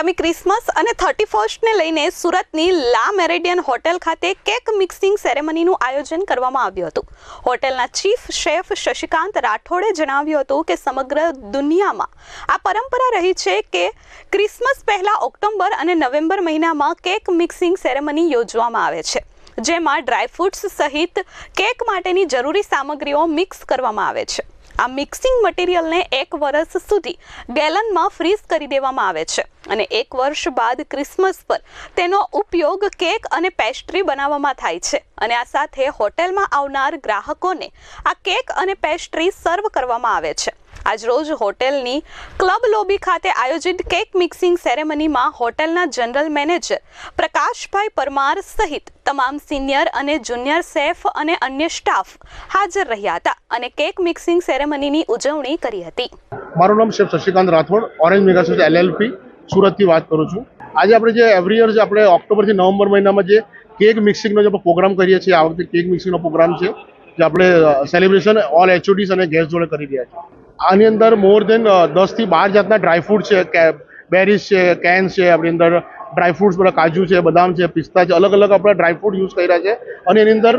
આગામી ક્રિસમસ અને થર્ટી ફર્સ્ટને લઈને સુરતની લા મેરેડિયન હોટેલ ખાતે કેક મિક્સિંગ સેરેમનીનું આયોજન કરવામાં આવ્યું હતું. હોટેલના ચીફ શેફ શશિકાંત રાઠોડે જણાવ્યું હતું કે સમગ્ર દુનિયામાં આ પરંપરા રહી છે કે ક્રિસમસ પહેલાં ઓક્ટોબર અને નવેમ્બર મહિનામાં કેક મિક્સિંગ સેરેમની યોજવામાં આવે છે, જેમાં ડ્રાયફ્રૂટ્સ સહિત કેક માટેની જરૂરી સામગ્રીઓ મિક્સ કરવામાં આવે છે. આ મિક્સિંગ મટીરિયલને એક વર્ષ સુધી ગેલનમાં ફ્રીઝ કરી દેવામાં આવે છે અને એક વર્ષ બાદ ક્રિસમસ પર તેનો ઉપયોગ કેક અને પેસ્ટ્રી બનાવવામાં થાય છે અને આ સાથે હોટેલમાં આવનાર ગ્રાહકોને આ કેક અને પેસ્ટ્રી સર્વ કરવામાં આવે છે. આજરોજ હોટેલની ક્લબ લોબી ખાતે આયોજિત કેક મિક્સિંગ સેરેમનીમાં હોટેલના જનરલ મેનેજર પ્રકાશભાઈ પરમાર સહિત તમામ સિનિયર અને જુનિયર શેફ અને અન્ય સ્ટાફ હાજર રહ્યા હતા અને કેક મિક્સિંગ સેરેમનીની ઉજવણી કરી હતી. મારું નામ chef Shashikant Rathod orange megacity LLP સુરતથી વાત કરું છું. આજે આપણે જે એવરી યર જે આપણે ઓક્ટોબરથી નવેમ્બર મહિનામાં જે કેક મિક્સિંગનો જે પ્રોગ્રામ કરીએ છીએ, આ વખતે કેક મિક્સિંગનો પ્રોગ્રામ છે, જે આપણે સેલિબ્રેશન ઓલ એચઓડીસ અને ગેસ્ટ જોડે કરી રહ્યા છીએ. આની અંદર મોર દેન દસથી બાર જાતના ડ્રાયફ્રૂટ છે બેરીઝ છે કેન્સ છે, આપણી અંદર ડ્રાયફ્રૂટ્સ બધા કાજુ છે, બદામ છે, પિસ્તા છે, અલગ અલગ આપણે ડ્રાયફ્રૂટ યુઝ કર્યા છે. અને એની અંદર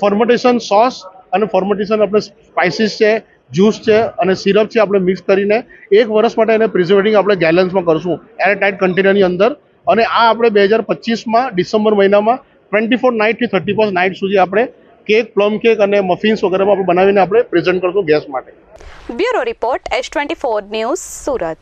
ફર્મેન્ટેશન સોસ અને ફર્મેન્ટેશન આપણે સ્પાઇસીસ છે જ્યુસ છે અને સિરપ છે આપણે મિક્સ કરીને એક વર્ષ માટે એને પ્રિઝર્વેટિંગ આપણે ગેલન્સમાં કરશું એર ટાઇટ કન્ટેનરની અંદર. અને આ આપણે બે હજાર પચીસમાં ડિસેમ્બર મહિનામાં ટ્વેન્ટી ફોર નાઇટથી થર્ટી ફર્સ્ટ નાઇટ સુધી આપણે કેક, પ્લમ કેક અને મફિન્સ વગેરેમાં આપણે બનાવીને આપણે પ્રેઝન્ટ કરશું ગેસ માટે. Bureau report, S twenty four news Surat.